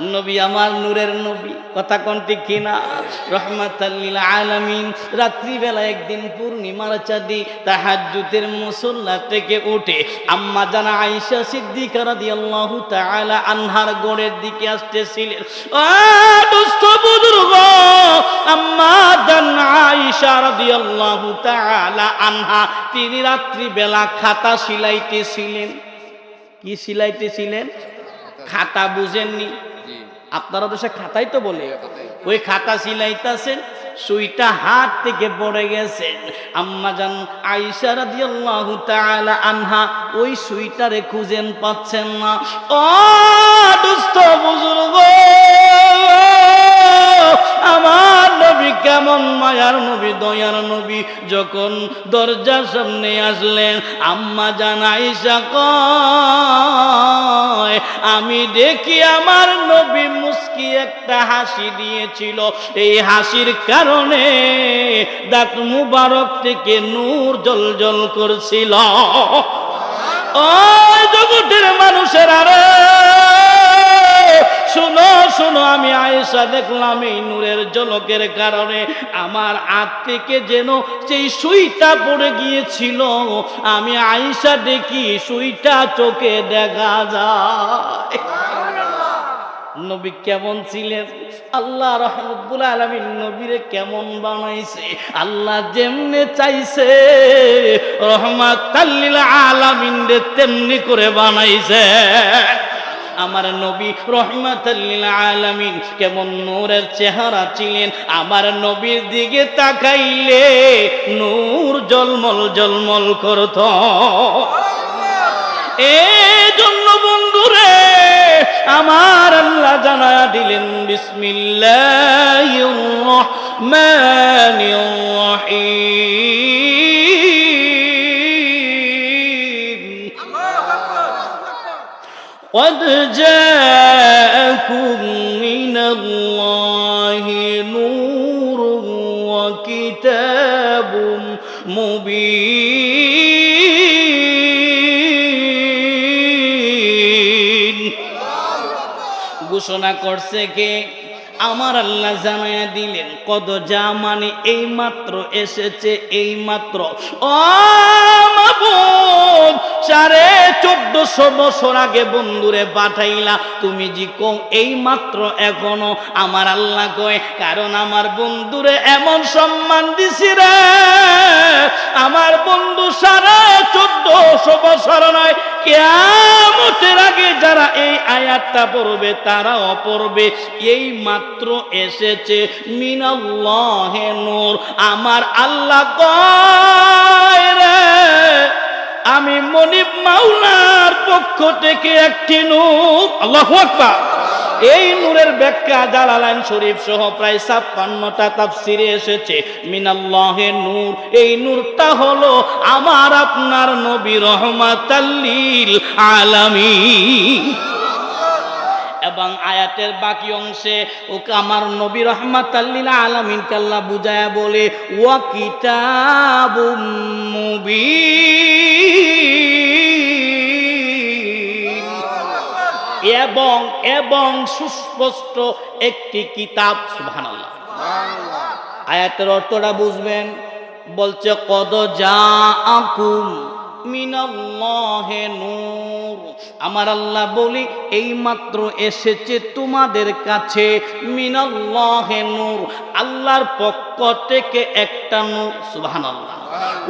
নবী আমার নূরের নবী। কথা কোন ঠিক কিনা? রহমাতাল্লিল আলামিন। রাত্রিবেলা একদিন পূর্ণিমার চাঁদি তাহাজ্জুদের মুসল্লা থেকে উঠে আম্মা জানা আয়েশা সিদ্দিকা রাদিয়াল্লাহু তাআলা আনহার গোড়ের দিকে আসতেছিলেন। ও দুস্থ বুজুর্গ! আম্মা জানা আয়েশা রাদিয়াল্লাহু তাআলা আনহা, তিনি রাত্রিবেলা খাতা সিলাইতেছিলেন। কি সিলাইতেছিলেন? খাতা বুঝেননি। আপনারা সে খাতাই তো বলে। ওই খাতা সিলাইতাছেন, সুইটা হাত থেকে পড়ে গেছে আম্মা জান আয়েশা রাদিয়াল্লাহু আনহা ওই সুইটারে খুঁজেন পাচ্ছেন না। ও দুস্থ বুজুর্গ! আমার নবী কেমন মায়ার নবী, দয়ার নবী। যখন দরজার সামনে আসলেন, আম্মা জান আয়েশা কয়, আমি দেখি আমার নবী মুস্কি একটা হাসি দিয়েছিল? এই হাসির কারণে দাঁত মুবারক থেকে নূর জল জল করছিল জগতের মানুষের আরে শোনো শোনো, আমি আয়েশা দেখলাম এই নূরের জলকের কারণে। আমার হাত থেকে যেন সেই সুইটা পড়ে গিয়েছিল। আমি আয়েশা দেখি সুইটা চোখে দেখা যায়। নবী কেমন ছিলেন? আল্লাহ রহমতুল আলমিন নবীরে কেমন বানাইছে? আল্লাহ যেমনে চাইছে রহমাত আলামিন রে তেমনি করে বানাইছে। আমার নবী রহমাতাল্লিল আলামিন কেমন নূরের চেহারা ছিলেন? আমার নবীর দিকে তাকাইলে নূর জলমল জলমল করত। বন্ধুরে আমার আল্লাহ জানা দিলেন বিসমিল্লাহির রহমানির রহিম قد جاءكم ঘোষণা করছে কে? আমার আল্লাহ জানাইয়া দিলেন, কদ যা মানে এই মাত্র এসেছে, এই মাত্র। সাড়ে চোদ্দশো বছর আগে বন্ধুরে পাঠাইলা, তুমি জি কো এই মাত্র এখনও, আমার আল্লাহ কয়, কারণ আমার বন্ধুরে এমন সম্মান দিছি রে। আমার বন্ধু সাড়ে চোদ্দশো বছর নয় কেয়ামতের আগে যারা এই আয়াতটা পড়বে, তারাও পড়বে। এই মাত্র এসেছে, মিনাল্লাহে নূর আমার আল্লাহ রে। আমি মনিব মাওলার পক্ষ থেকে একটি নূর। আল্লাহু আকবার। এই নূরের ব্যাখ্যা জালালাইন শরীফ সহ প্রায় ছাপ্পান্নটা তাফসিরে এসেছে। মিনাল্লাহে নূর। এই নূরটা হলো আমার আপনার নবী রহমাতাল্লিল আলামিন। এবং আয়াতের বাকি অংশে ওকে আমার নবী রহমাত আল্লিল আলমিন কাল্লা বুঝায়া বলে ও কিতাব এবং এবং সুস্পষ্ট একটি কিতাব সুবহানাল্লাহ। আয়াতের অর্থটা বুঝবেন বলছে কদ যা আকুম আমার আল্লাহ বলি এই মাত্র এসেছে তোমাদের কাছে মিনাল্লাহে নূর। আল্লাহর পক্ষ থেকে একটা নূর। সুবহানাল্লাহ।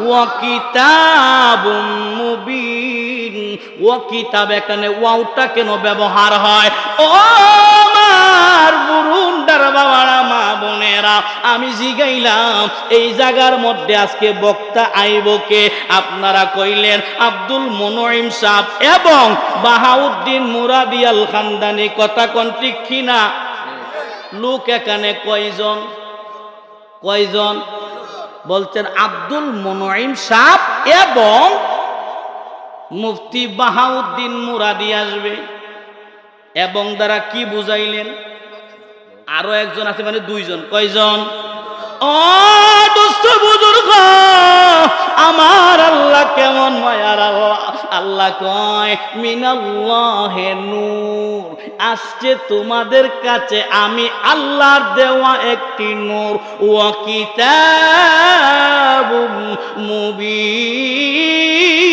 ওয়া কিতাবুম মুবিন। ওয়া কিতাব এখানে ওয়াওটা কেন ব্যবহার হয়? ও আমার বুরুন্ডার মা বোনেরা, আমি জিগাইলাম, এই জায়গার মধ্যে আজকে বক্তা আপনারা কইলেন আব্দুল মনোইম সাহ এবং বাহাউদ্দিন মুরাদিয়াল খানদানি, কথা কোন ঠিক কিনা লোক এখানে কয়জন? কয়জন? বলছেন আব্দুল মনোইম সাহ এবং মুফতি বাহাউদ্দিন মুরাদি আসবে। এবং দ্বারা কি বুঝাইলেন? আরও একজন আছে মানে দুইজন। কয়জন? আমার আল্লাহ কেমন মায়ার আল্লাহ আল্লাহ কয়, মিনাল্লাহে নূর আসছে তোমাদের কাছে আমি আল্লাহর দেওয়া একটি নূর। ও কিতাব মুবিন।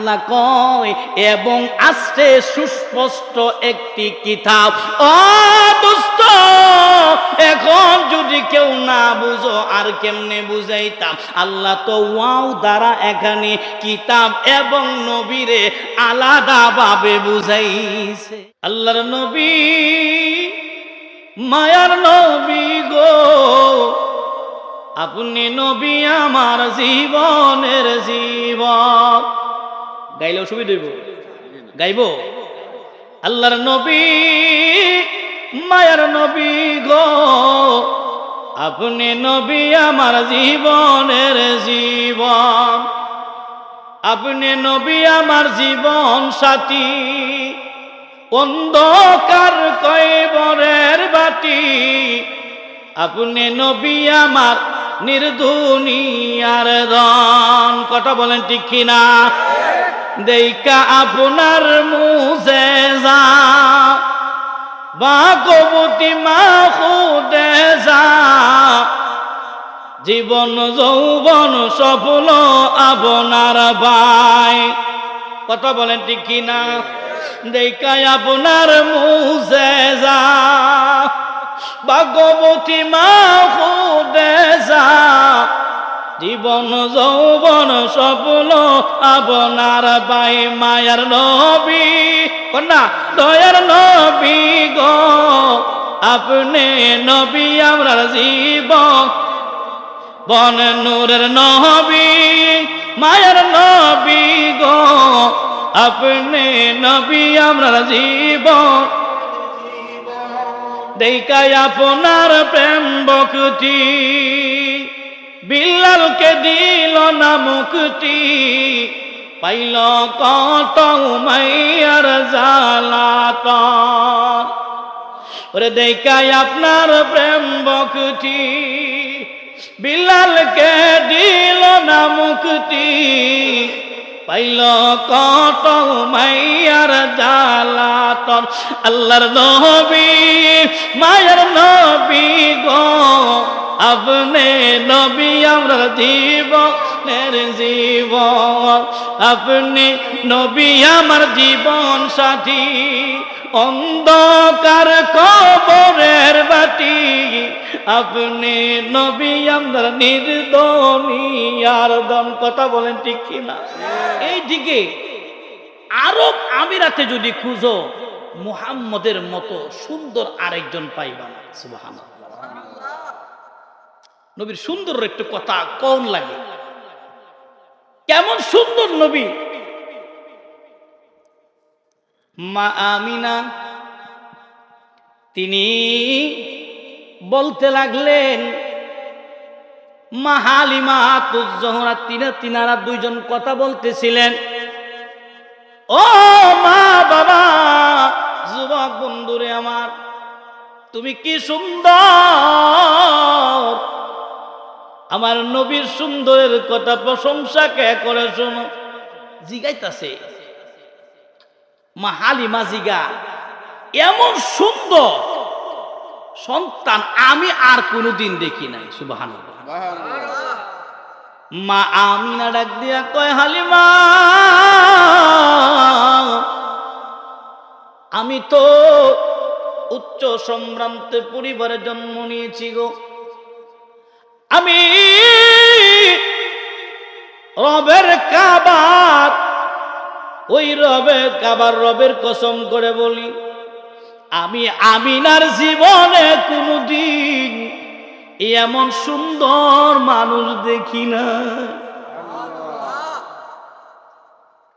আল্লাহ কয়, এবং আসছে সুস্পষ্ট একটি কিতাব। ও দোস্ত এখন যদি কেউ না বুঝো, আর কেমনে বুঝাইতাম? আল্লাহ তো, ওয়াও দ্বারা এখানে। কিতাব এবং নবীরে আলাদাভাবে বুঝাইছে। আল্লাহর নবী, মায়ার নবী গো, আপনি নবী আমার জীবনের জীবন। গাইলে অসুবিধা হইব। গাইব? আল্লাহর নবী, মায়ার নবী গো, আপনি নবী আমার জীবনের জীবন। আপনি নবী আমার জীবন সাথী, অন্ধকার কয়বরের বাটি। আপনি নবী আমার নির্ধুনিয়ার দন। কথা বলেন ঠিক কিনা? দেইকা আপনার মুজে যা। বা কবুতি মা খুদে যা। জীবন, যৌবন সফল আপনার ভাই। কথা বলেন ঠিক কিনা দেখায় আপনার মুজে যা। ভাগবতী মা খুদে যা। জীবন, যৌবন সফল আপনার বাই মায়ার নবী। কন্যা, দয়ার নবী গো, আপনি নবী আমরা জীবন। বন নূরের নবী, মায়ের নবী গো, আপনি নবী আমরা জীবন। দেখায় আপনার প্রেম বকুতি বিল্লালকে দিল না মুক্তি, পাইল কত মাইয়ার জালাত। ওরে দেখায় আপনার প্রেম বকুতি বিল্লালকে দিল না মুক্তি, পাইল কত মাইয়ার জালাতন আল্লাহর নবী, মায়ের নবী গো আপনি নবী আমরা জীবনের জীবন। আপনি নবী আমার জীবন সাথী। অন্ধকার কবরের বাটি। আপনি নবী আমরা নির্দনিয়ার দম কথা বলেন ঠিক কিনা? এই দিকে আরব আমিরাতে যদি খুঁজো, মুহাম্মদের মতো সুন্দর আরেকজন পাইবা না সুবাহান নবীর সুন্দর একটু কথা কম লাগে? কেমন সুন্দর নবী? মা আমিনা, তিনি বলতে লাগলেন, মা হালিমা তুজহরা তিনা তিনারা দুইজন কথা বলতেছিলেন। ও মা বাবা, যুবক বন্ধুরে আমার, তুমি কি সুন্দর? আমার নবীর সুন্দরের কথা প্রশংসা কে করে শোনো? জিগাইতাছে। মা হালিমা জিগা, এমন সুন্দর সন্তান আমি আর কোনোদিন দেখি নাই সুবাহান মা আমিনা ডাক দিয়া কয়, হালিমা, আমি তো উচ্চ সম্ভ্রান্ত পরিবারে জন্ম নিয়েছি গো। আমি রবের কাবার ওই রবে কাবার রবের কসম করে বলি আমি আমিনার জীবনে কোনদিন এমন সুন্দর মানুষ দেখি না।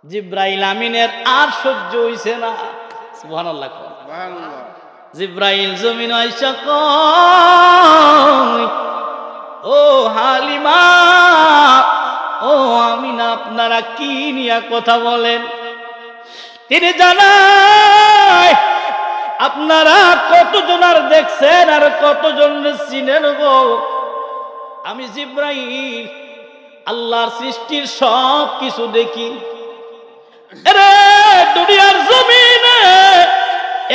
জিব্রাইল আমিনের আর সহ্য হইছে না। সুবহানাল্লাহ। জিব্রাইল জমিন আইসা নিয়ে কথা বলেন। তিনি জানায়, আপনারা কতজন আর দেখছেন আর কতজন চিনেন গো? আমি জিব্রাইল, আল্লাহর সৃষ্টির সব কিছু দেখি। দুনিয়ার জমিনে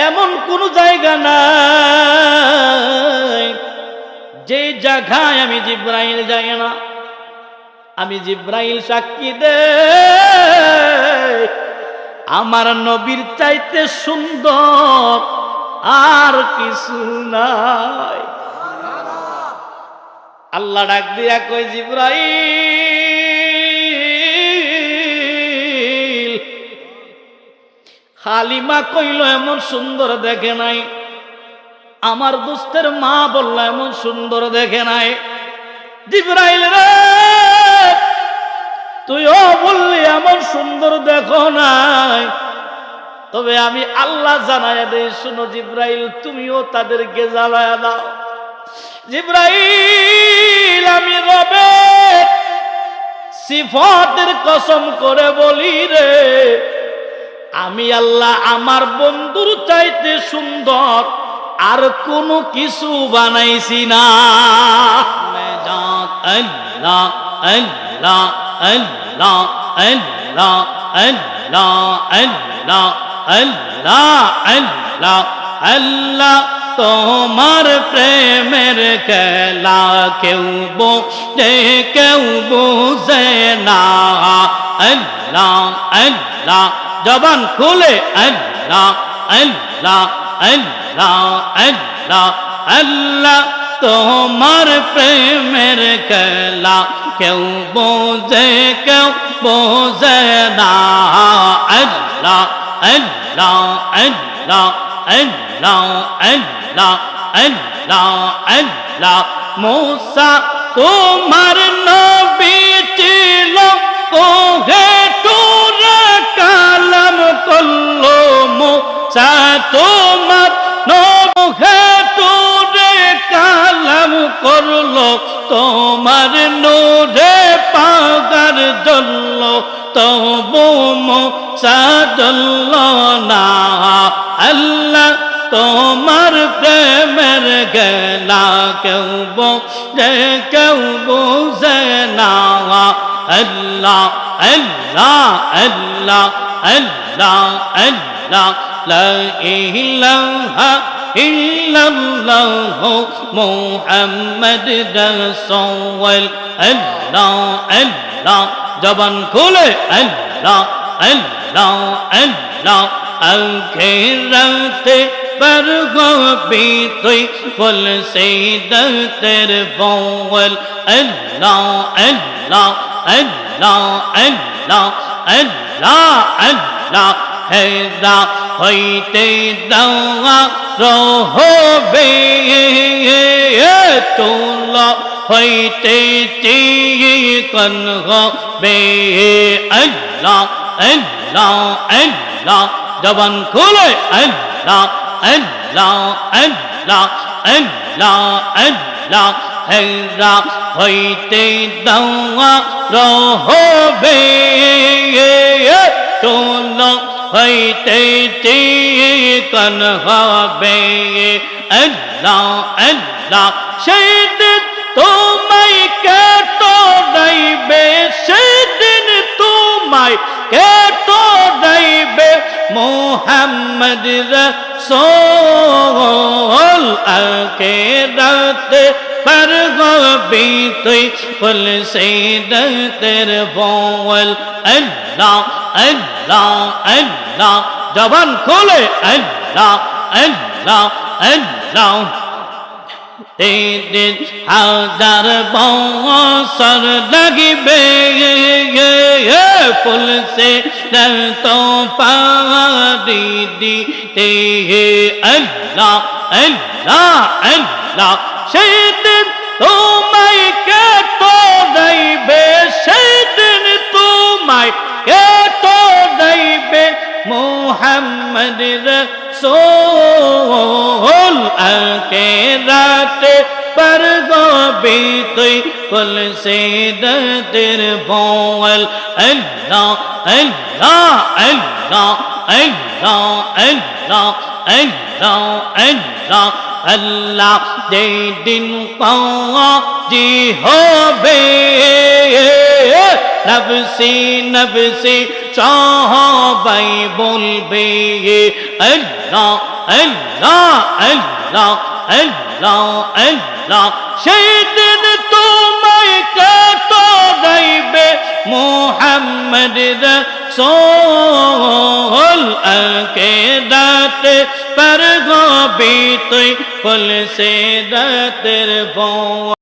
এমন কোন জায়গা নাই, যে জায়গায় আমি জিব্রাইল যাই না। আমি জিব্রাইল সাক্ষী দে আমার নবীর চাইতে সুন্দর আর কিছু নাই। আল্লাহ ডাক দিয়া কই জিব্রাইল, হালিমা কইল এমন সুন্দর দেখে নাই। আমার দোস্তের মা বলল এমন সুন্দর দেখে নাই। জিব্রাইল রে তুইও বললি, এমন সুন্দর দেখো নাই। তবে আমি আল্লাহ জানায় দে শুনো জিব্রাইল, তুমিও তাদেরকে জ্বালায় দাও। জিব্রাইল, আমি রবে সিফাতের কসম করে বলি রে, আমি আল্লাহ আমার বন্ধুর চাইতে সুন্দর আর কোনো কিছু বানাইছি না। আল্লাহ আল্লাহ। আল্লাহ আল্লাহ আল্লাহ আল্লাহ আল্লাহ আল্লাহ আল্লাহ তোমার প্রেমের খেলা কেউ বোঝে কেউ বোঝে না আল্লাহ আল্লাহ জবান খুলে আল্লাহ আল্লাহ আল্লাহ আল্লাহ আল্লাহ তোমার প্রেমের খেলা কেউ বোঝে কেউ বোঝে না। আল্লাহ আল্লাহ আল্লাহ আল্লাহ আল্লাহ আল্লাহ আল্লাহ মৌসা, তোমার নবী ছিল, কোহে তোরা কালাম করল মৌসা, তোমার তোরে কালাম করল, তোমার নূরে পাগার জল্ল তবু সাজল না। আল্লাহ, তোমার প্রেমের গেলা কেউ বে কেউ বোঝে না। আল্লাহ আল্লাহ আল্লাহ আল্লাহ আল্লাহ, লা ইলাহা ইল্লাল্লাহ মুহাম্মদ রাসূল আল্লাহ আল্লাহ জবান খুলে আল্লাহ আল্লাহ আল্লাহ আখেরাতে پر بھی تھی پل سے در تیر بول اللہ اللہ اللہ اللہ اللہ اللہ ہے دا হইতে দাওয়া রহবে তোল হইতে চিকন হবে। আল্লাহ আল্লাহ আল্লাহ, জবান খুলে, আল্লাহ আল্লাহ আল্লাহ আল্লাহ আল্লাহ, হেরা হইতে দাওয়া রহবে। হইতে কন হবে। আল্লাহ আল্লাহ, সেদিন তোমায় কে তো দইবে সেদিন তোমায় কে তো দইবে মোহাম্মদ রসোল আকেরাত پر غبی توی قل سیدت رفول اللہ আল্লাহ আল্লাহ, জবান খোলে, আল্লাহ আল্লাহ আল্লাহ। তেদিন হাজার বসর লাগবে ফুল সে তো পারি দিতে। আল্লাহ আল্লাহ আল্লাহ সেদিন তোমায় কে তো দেবে রসোল আকে রাতে পর গবি তুই কুল সেদতের ভোল। আল্লাহ আল্লাহ আল্লাহ আল্লাহ আল্লাহ আল্লাহ আল্লাহ। আল্লাহ যেই দিন পাওয়াজি হবে, নবসি নবসি সবাই বলবে আল্লাহ আল্লাহ আল্লাহ আল্লাহ আল্লাহ সেই দিন তোমায় কত গাইবে মোহাম্মদ রসোল আকে দাতে पर गोबी तुई फुल से दतर बो